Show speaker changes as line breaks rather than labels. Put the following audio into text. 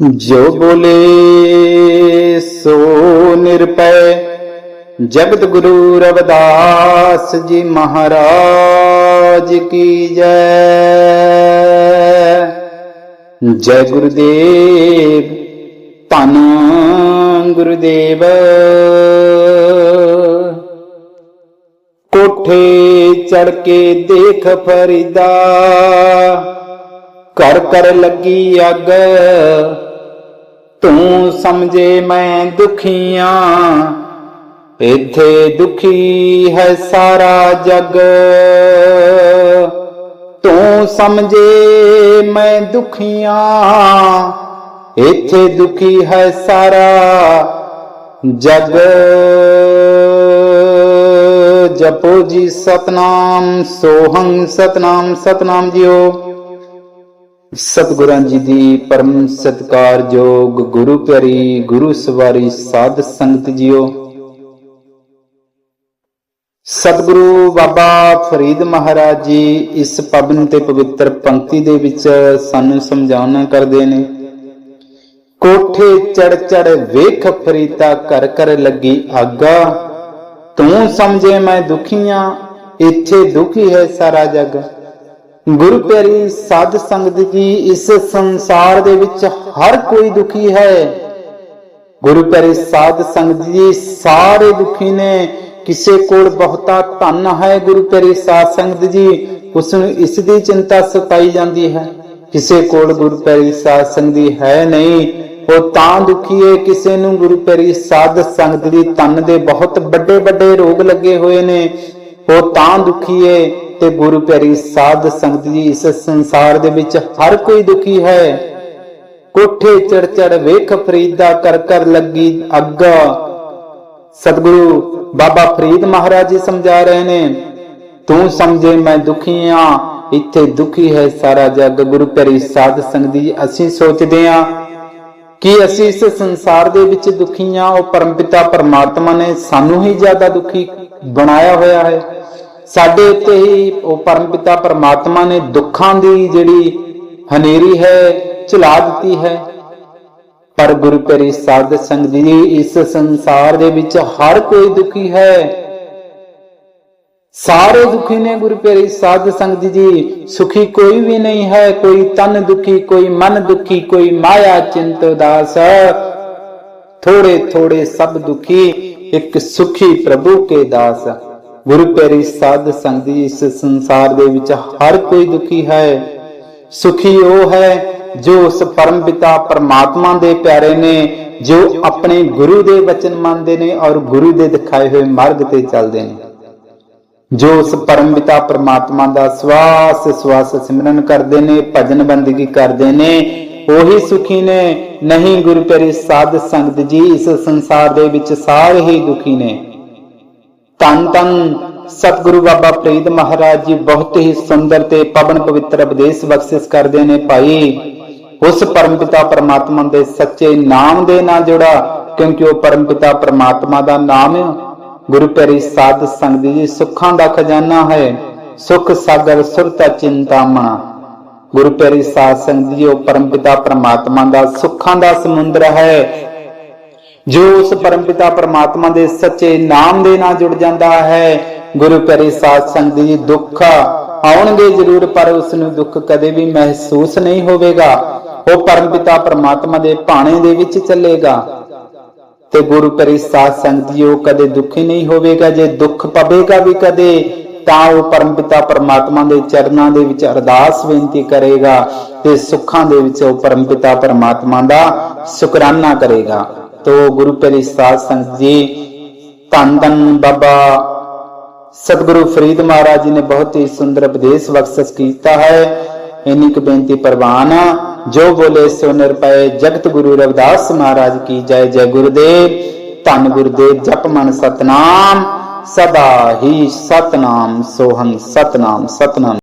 ਜੋ ਬੋਲੇ ਸੋ ਨਿਰਪੈ। ਜਗਤ ਗੁਰੂ ਰਵਿਦਾਸ ਜੀ ਮਹਾਰਾਜ ਕੀ ਜੈ। ਜੈ ਗੁਰਦੇਵ, ਧੰਨ ਗੁਰਦੇਵ। ਕੋਠੇ ਚੜ ਕੇ ਦੇਖ ਫਰੀਦਾ। ਕਰ ਕਰ ਲੱਗੀ ਅੱਗ ਤੂੰ ਸਮਝੇ ਮੈਂ ਦੁਖੀਆਂ, ਇੱਥੇ ਦੁਖੀ ਹੈ ਸਾਰਾ ਜਗ। ਤੂੰ ਸਮਝੇ ਮੈਂ ਦੁਖੀਆਂ, ਇੱਥੇ ਦੁਖੀ ਹੈ ਸਾਰਾ ਜਗ। ਜਪੋ ਜੀ ਸਤਨਾਮ, ਸੋਹੰ ਸਤਨਾਮ ਸਤਨਾਮ ਜੀਓ। ਸਤਿਗੁਰਾਂ ਜੀ ਦੀ ਪਰਮ ਸਤਿਕਾਰਯੋਗ ਗੁਰੂ ਪਿਆਰੀ ਗੁਰੂ ਸਵਾਰੀ ਸਾਧ ਸੰਗਤ ਜੀਓ। ਸਤਿਗੁਰੂ ਬਾਬਾ ਫਰੀਦ ਮਹਾਰਾਜ ਜੀ ਇਸ ਪਵਨ ਤੇ ਪਵਿੱਤਰ ਪੰਕਤੀ ਦੇ ਵਿੱਚ ਸਾਨੂੰ ਸਮਝਾਉਣਾ ਕਰਦੇ ਨੇ, ਕੋਠੇ ਚੜ ਚੜ ਵੇਖ ਫਰੀਦਾ ਕਰ ਕਰ ਲੱਗੀ ਆਗਾ, ਤੂੰ ਸਮਝੇ ਮੈਂ ਦੁਖੀਆਂ, ਇੱਥੇ ਦੁਖੀ ਹੈ ਸਾਰਾ ਜਗ। ਗੁਰੂ ਪਿਆਰੀ ਸਾਧ ਸੰਗਤ ਜੀ, ਇਸ ਸੰਸਾਰ ਦੇ ਵਿੱਚ ਹਰ ਕੋਈ ਦੁਖੀ ਹੈ। ਗੁਰੂ ਪਿਆਰੀ ਸਾਧ ਸੰਗਤ ਜੀ, ਸਾਰੇ ਦੁਖੀ ਨੇ। ਕਿਸੇ ਕੋਲ ਬਹੁਤਾ ਧਨ ਹੈ ਗੁਰੂ ਪਿਆਰੀ ਸਾਧ ਸੰਗਤ ਜੀ, ਉਸ ਨੂੰ ਇਸ ਦੀ ਚਿੰਤਾ ਸਤਾਈ ਜਾਂਦੀ ਹੈ। ਕਿਸੇ ਕੋਲ ਗੁਰੂ ਪਿਆਰੀ ਸਾਧ ਸੰਗਤ ਜੀ ਹੈ ਨਹੀਂ, ਉਹ ਤਾਂ ਦੁਖੀ ਹੈ ਕਿਸੇ ਨੂੰ। ਗੁਰੂ ਪਿਆਰੀ ਸਾਧ ਸੰਗਤ ਦੀ ਤਨ ਦੇ ਬਹੁਤ ਵੱਡੇ ਵੱਡੇ ਰੋਗ ਲੱਗੇ ਹੋਏ ਨੇ। ਉਹ ਤਾਂ ਦੁਖੀ ਹੈ ਤੇ ਗੁਰੂ ਪਿਆਰੀ ਸਾਧ ਸੰਗਤ ਜੀ, ਇਸ ਸੰਸਾਰ ਦੇ ਵਿੱਚ ਹਰ ਕੋਈ ਦੁਖੀ ਹੈ। ਕੋਠੇ ਚੜ ਚੜ ਵੇਖ ਫਰੀਦਾ ਕਰ ਕਰ ਲੱਗੀ ਅੱਗ। ਸਤਿਗੁਰੂ ਬਾਬਾ ਫਰੀਦ ਮਹਾਰਾਜ ਜੀ ਸਮਝਾ ਰਹੇ ਨੇ, ਤੂੰ ਸਮਝੇ ਮੈਂ ਦੁਖੀ ਆ, ਇੱਥੇ ਦੁਖੀ ਹੈ ਸਾਰਾ ਜਗ। ਗੁਰੂ ਪਿਆਰੀ ਸਾਧ ਸੰਗਤ ਜੀ, ਅਸੀਂ ਸੋਚਦੇ ਆ ਕਿ ਅਸੀਂ ਇਸ ਸੰਸਾਰ ਦੇ ਵਿੱਚ ਦੁਖੀ ਆ। ਉਹ ਪਰਮਪਿਤਾ ਪਰਮਾਤਮਾ ਨੇ ਸਾਨੂੰ ਹੀ ਜ਼ਿਆਦਾ ਦੁਖੀ ਬਣਾਇਆ ਹੋਇਆ ਹੈ। ਸਾਡੇ ਉੱਤੇ ਹੀ ਉਹ ਪਰਮ ਪਿਤਾ ਪਰਮਾਤਮਾ ਨੇ ਦੁੱਖਾਂ ਦੀ ਜਿਹੜੀ ਹਨੇਰੀ ਹੈ ਚਲਾ ਦਿੱਤੀ ਹੈ। ਪਰ ਗੁਰੂ ਪਿਆਰੀ ਸਾਧ ਸੰਗਤ ਜੀ, ਇਸ ਸੰਸਾਰ ਦੇ ਵਿੱਚ ਹਰ ਕੋਈ ਦੁਖੀ ਹੈ। ਸਾਰੇ ਦੁਖੀ ਨੇ ਗੁਰੂ ਪਿਆਰੀ ਸਾਧ ਸੰਗਤ ਜੀ। ਸੁਖੀ ਕੋਈ ਵੀ ਨਹੀਂ ਹੈ, ਕੋਈ ਤਨ ਦੁਖੀ, ਕੋਈ ਮਨ ਦੁਖੀ, ਕੋਈ ਮਾਇਆ ਚਿੰਤ ਉਦਾਸ। ਥੋੜੇ ਥੋੜੇ ਸਭ ਦੁਖੀ, ਇੱਕ ਸੁਖੀ ਪ੍ਰਭੂ ਕੇ ਦਾਸ। ਗੁਰੂ ਪਿਆਰੀ ਸਾਧ ਸੰਗਤ ਜੀ ਇਸ ਸੰਸਾਰ ਦੇ ਵਿੱਚ ਹਰ ਕੋਈ ਦੁਖੀ ਹੈ, ਸੁਖੀ ਉਹ ਹੈ ਜੋ ਉਸ ਪਰਮ ਪਿਤਾ ਪਰਮਾਤਮਾ ਦੇ ਪਿਆਰੇ ਨੇ, ਜੋ ਆਪਣੇ ਗੁਰੂ ਦੇ ਵਚਨ ਮੰਨਦੇ ਨੇ ਔਰ ਗੁਰੂ ਦੇ ਦਿਖਾਏ ਹੋਏ ਮਾਰਗ ਤੇ ਚੱਲਦੇ ਨੇ। ਜੋ ਉਸ ਪਰਮ ਪਿਤਾ ਪਰਮਾਤਮਾ ਦਾ ਸਵਾਸ ਸਵਾਸ ਸਿਮਰਨ ਕਰਦੇ ਨੇ, ਭਜਨ ਬੰਦਗੀ ਕਰਦੇ ਨੇ, ਉਹੀ ਸੁਖੀ ਨੇ। ਨਹੀਂ ਗੁਰੂ ਪਿਆਰੀ ਸਾਧ ਸੰਗਤ ਜੀ, ਇਸ ਸੰਸਾਰ ਦੇ ਵਿੱਚ ਸਾਰੇ ਹੀ ਦੁਖੀ ਨੇ। ਧੰਨ ਧੰਨ ਸਤਿਗੁਰੂ ਬਾਬਾ ਫਰੀਦ ਮਹਾਰਾਜ ਜੀ ਬਹੁਤ ਹੀ ਸੁੰਦਰ ਤੇ ਪਵਨ ਪਵਿੱਤਰ ਉਪਦੇਸ਼ ਬਖਸ਼ਿਸ਼ ਕਰਦੇ ਨੇ ਭਾਈ। ਉਸ ਪਰਮਪਿਤਾ ਪਰਮਾਤਮਾ ਦੇ ਸੱਚੇ ਨਾਮ ਦੇ ਨਾਲ ਜੁੜਾ, ਕਿਉਂਕਿ ਉਹ ਪਰਮਪਿਤਾ ਪਰਮਾਤਮਾ ਦਾ ਨਾਮ ਗੁਰੂ ਪਿਆਰੀ ਸਾਧ ਸੰਗਤ ਜੀ, ਸੁੱਖਾਂ ਦਾ ਖਜ਼ਾਨਾ ਹੈ। ਸੁਖ ਸਾਗਰ, ਸੁਰਤਾ ਚਿੰਤਾਮਣਾ। ਗੁਰੂ ਪਿਆਰੀ ਸਾਧ ਸੰਗਤ ਜੀ, ਉਹ ਪਰਮਪਿਤਾ ਪਰਮਾਤਮਾ ਦਾ ਸੁੱਖਾਂ ਦਾ ਸਮੁੰਦਰ ਹੈ। ਜੋ ਉਸ ਪਰਮ ਪਿਤਾ ਪਰਮਾਤਮਾ ਦੇ ਸੱਚੇ ਨਾਮ ਦੇ ਨਾਲ ਜੁੜ ਜਾਂਦਾ ਹੈ, ਗੁਰੂ ਪਿਆਰੀ ਸਾਧ ਸੰਗਤ ਜੀ, ਦੁੱਖ ਆਉਣਗੇ ਜ਼ਰੂਰ, ਪਰ ਉਸ ਨੂੰ ਦੁੱਖ ਕਦੇ ਵੀ ਮਹਿਸੂਸ ਨਹੀਂ ਹੋਵੇਗਾ। ਉਹ ਪਰਮ ਪਿਤਾ ਪਰਮਾਤਮਾ ਦੇ ਭਾਣੇ ਦੇ ਵਿੱਚ ਚੱਲੇਗਾ। ਤੇ ਗੁਰੂ ਪਿਆਰੀ ਸਾਧ ਸੰਗਤ ਜੀ, ਉਹ ਕਦੇ ਦੁਖੀ ਨਹੀਂ ਹੋਵੇਗਾ। ਜੇ ਦੁੱਖ ਪਵੇਗਾ ਵੀ ਕਦੇ, ਤਾਂ ਉਹ ਪਰਮਪਿਤਾ ਪਰਮਾਤਮਾ ਦੇ ਚਰਨਾਂ ਦੇ ਵਿੱਚ ਅਰਦਾਸ ਬੇਨਤੀ ਕਰੇਗਾ ਤੇ ਸੁੱਖਾਂ ਦੇ ਵਿੱਚ ਉਹ ਪਰਮਪਿਤਾ ਪਰਮਾਤਮਾ ਦਾ ਸ਼ੁਕਰਾਨਾ ਕਰੇਗਾ। ਤੋ ਗੁਰੂ ਪਿਆਰੀ ਸਾਧ ਸੰਗਤ ਜੀ, ਧੰਨ ਧੰਨ ਬਾਬਾ ਸਤਿਗੁਰੂ ਫਰੀਦ ਮਹਾਰਾਜ ਜੀ ਨੇ ਬਹੁਤ ਹੀ ਸੁੰਦਰ ਉਪਦੇਸ਼ ਬਖਸ਼ਿਸ਼ ਕੀਤਾ ਹੈ। ਇੰਨੀ ਕੁ ਬੇਨਤੀ ਪ੍ਰਵਾਨ ਜੋ ਬੋਲੇ ਸੋ ਨਿਰਪੈ ਜਗਤ ਗੁਰੂ ਰਵਿਦਾਸ ਮਹਾਰਾਜ ਕੀ ਜੈ ਜੈ ਗੁਰਦੇਵ, ਧੰਨ ਗੁਰਦੇਵ ਜਪ ਮਨ ਸਤਨਾਮ, ਸਦਾ ਹੀ ਸਤਨਾਮ, ਸੋਹੰ ਸਤਨਾਮ ਸਤਨਾਮ।